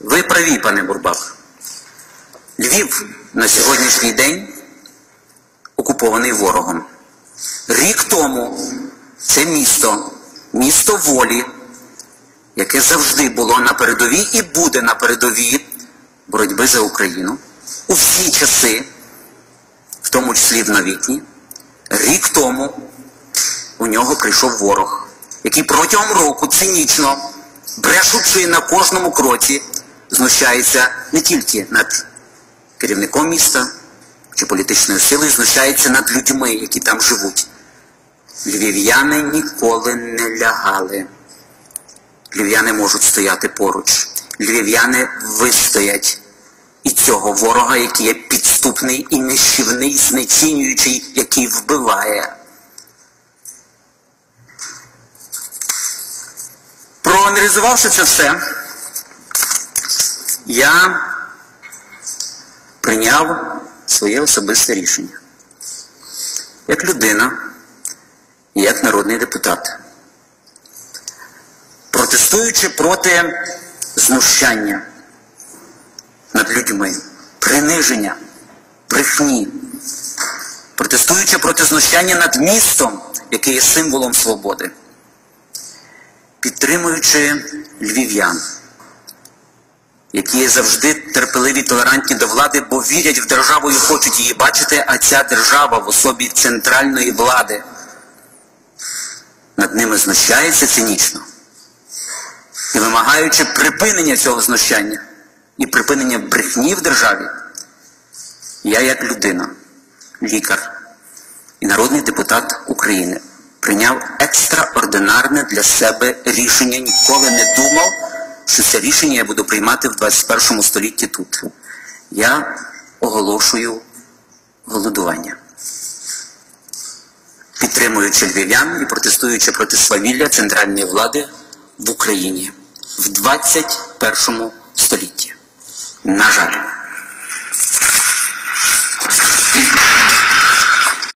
Ви праві, пане Бурбак. Львів на сьогоднішній день окупований ворогом. Рік тому це місто, місто волі, яке завжди було на передовій і буде на передовій боротьби за Україну у всі часи, в тому числі в новітні. Рік тому у нього прийшов ворог, який протягом року цинічно, брешучи на кожному кроці, знущається не тільки над керівником міста чи політичною силою, знущається над людьми, які там живуть. Львів'яни ніколи не лягали. Львів'яни можуть стояти поруч. Львів'яни вистоять і цього ворога, який є підступний і нищівний, знецінюючий, який вбиває. Проаналізувавши це все, я прийняв своє особисте рішення. Як людина і як народний депутат. Протестуючи проти знущання над людьми, приниження, брехні, протестуючи проти знущання над містом, яке є символом свободи, підтримуючи львів'ян, які є завжди терпеливі, толерантні до влади, бо вірять в державу і хочуть її бачити, а ця держава в особі центральної влади над ними знущається цинічно. І вимагаючи припинення цього знущання і припинення брехні в державі, я як людина, лікар і народний депутат України прийняв екстраординарне для себе рішення, ніколи не думав, що це рішення я буду приймати в 21 столітті тут. Я оголошую голодування. Підтримуючи львів'ян і протестуючи проти свавілля центральної влади в Україні в 21 столітті. На жаль.